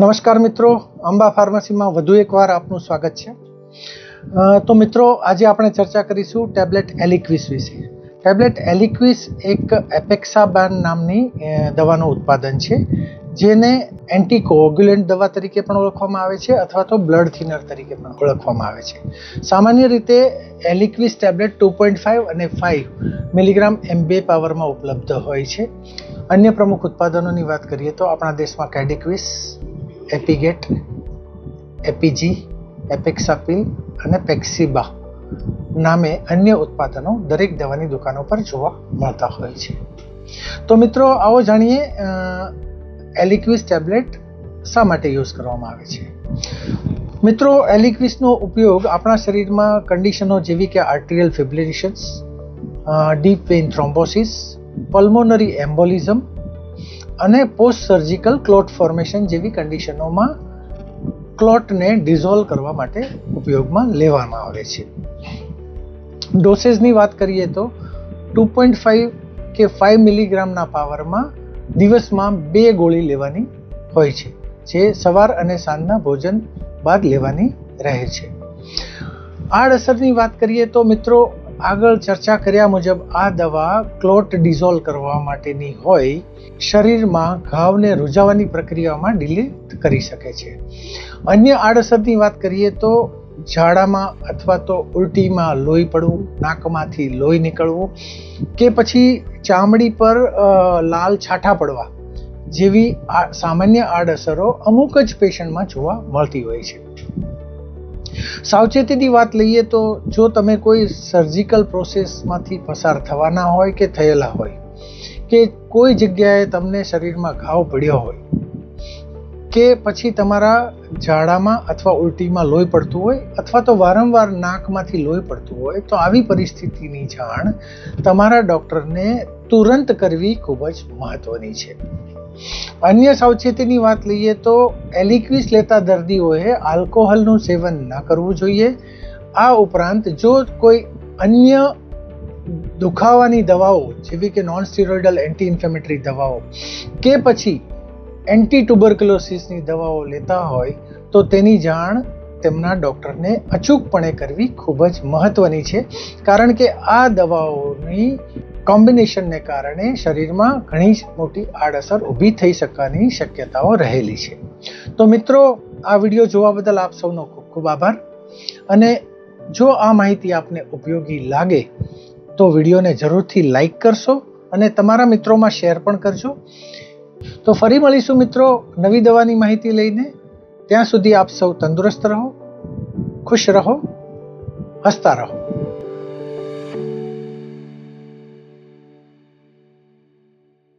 નમસ્કાર મિત્રો, અંબા ફાર્મસીમાં વધુ એકવાર આપનું સ્વાગત છે. તો મિત્રો, આજે આપણે ચર્ચા કરીશું ટેબ્લેટ એલિક્વિસ વિશે. ટેબ્લેટ એલિક્વિસ એક એપેક્સાબાન નામની દવાનું ઉત્પાદન છે, જેને એન્ટીકોગ્યુલેન્ટ દવા તરીકે પણ ઓળખવામાં આવે છે અથવા તો બ્લડ થિનર તરીકે પણ ઓળખવામાં આવે છે. સામાન્ય રીતે Eliquis tablet two point five અને ફાઇવ મિલીગ્રામ એમ બે પાવરમાં ઉપલબ્ધ હોય છે. અન્ય પ્રમુખ ઉત્પાદનોની વાત કરીએ તો આપણા દેશમાં કેડિક્વિસ એપિગેટ, એપીજી એપેક્સાપિલ અને પેક્સિબા નામે અન્ય ઉત્પાદનો દરેક દવાની દુકાનો પર જોવા મળતા હોય છે. તો મિત્રો, આવો જાણીએ એલિક્વિસ ટેબ્લેટ શા માટે યુઝ કરવામાં આવે છે? મિત્રો, એલિક્વિસનો ઉપયોગ આપણા શરીરમાં કન્ડિશનો જેવી કે arterial fibrillations deep vein thrombosis, pulmonary embolism અને પોસ્ટ સર્જિકલ ક્લોટ ફોર્મેશન જેવી કન્ડિશનોમાં ક્લોટને ડિઝોલ્વ કરવા માટે ઉપયોગમાં લેવામાં આવે છે. ડોસેસની વાત કરીએ તો ટુ પોઈન્ટ ફાઇવ કે ફાઇવ મિલીગ્રામના પાવરમાં દિવસમાં બે ગોળી લેવાની હોય છે, જે સવાર અને સાંજના ભોજન બાદ લેવાની રહે છે. આડઅસરની વાત કરીએ તો મિત્રો આગળ ચર્ચા કર્યા મુજબ આ દવા ક્લોટ ડિઝોલ્વ કરવા માટેની હોય, શરીરમાં ઘાવને રૂજાવાની પ્રક્રિયામાં ડિલીટ કરી શકે છે. અન્ય આડઅસરની વાત કરીએ તો ઝાડામાં અથવા તો ઉલટીમાં લોહી પડવું, નાકમાંથી લોહી નીકળવું કે પછી ચામડી પર લાલ છાંટા પડવા જેવી સામાન્ય આડઅસરો અમુક જ પેશન્ટમાં જોવા મળતી હોય છે. સાવચેતીની વાત લઈએ તો જો તમે કોઈ સર્જિકલ પ્રોસેસમાંથી પસાર થવાના હોય કે થયેલા હોય, કે કોઈ જગ્યાએ તમને શરીરમાં ઘાવ પડ્યો હોય, કે પછી તમારા ઝાડામાં અથવા ઉલટીમાં લોહી પડતું હોય અથવા તો વારંવાર નાકમાંથી લોહી પડતું હોય, તો આવી પરિસ્થિતિની જાણ તમારા ડૉક્ટરને તુરંત કરવી ખૂબ જ મહત્ત્વની છે. અન્ય સાવચેતીની વાત લઈએ તો એલિક્વિસ લેતા દર્દીઓએ આલ્કોહોલનું સેવન ન કરવું જોઈએ. આ ઉપરાંત જો કોઈ અન્ય દુખાવાની દવાઓ, જેવી કે નોન સ્ટીરોઇડલ એન્ટી ઇન્ફ્લેમેટરી દવાઓ કે પછી એન્ટી ટ્યુબરક્યુલોસિસની દવાઓ લેતા હોય, તો તેની જાણ તેમના ડૉક્ટરને અચૂકપણે કરવી ખૂબ જ મહત્ત્વની છે. કારણ કે આ દવાઓની કોમ્બિનેશનને કારણે શરીરમાં ઘણી જ મોટી આડઅસર ઊભી થઈ શકવાની શક્યતાઓ રહેલી છે. તો મિત્રો, આ વીડિયો જોવા બદલ આપ સૌનો ખૂબ ખૂબ આભાર. અને જો આ માહિતી આપને ઉપયોગી લાગે, તો વિડીયોને જરૂરથી લાઈક કરશો અને તમારા મિત્રોમાં શેર પણ કરજો. તો ફરી મળીશું મિત્રો નવી દવાની માહિતી લઈને. ત્યાં સુધી આપ સૌ તંદુરસ્ત રહો, ખુશ રહો, હસતા રહો.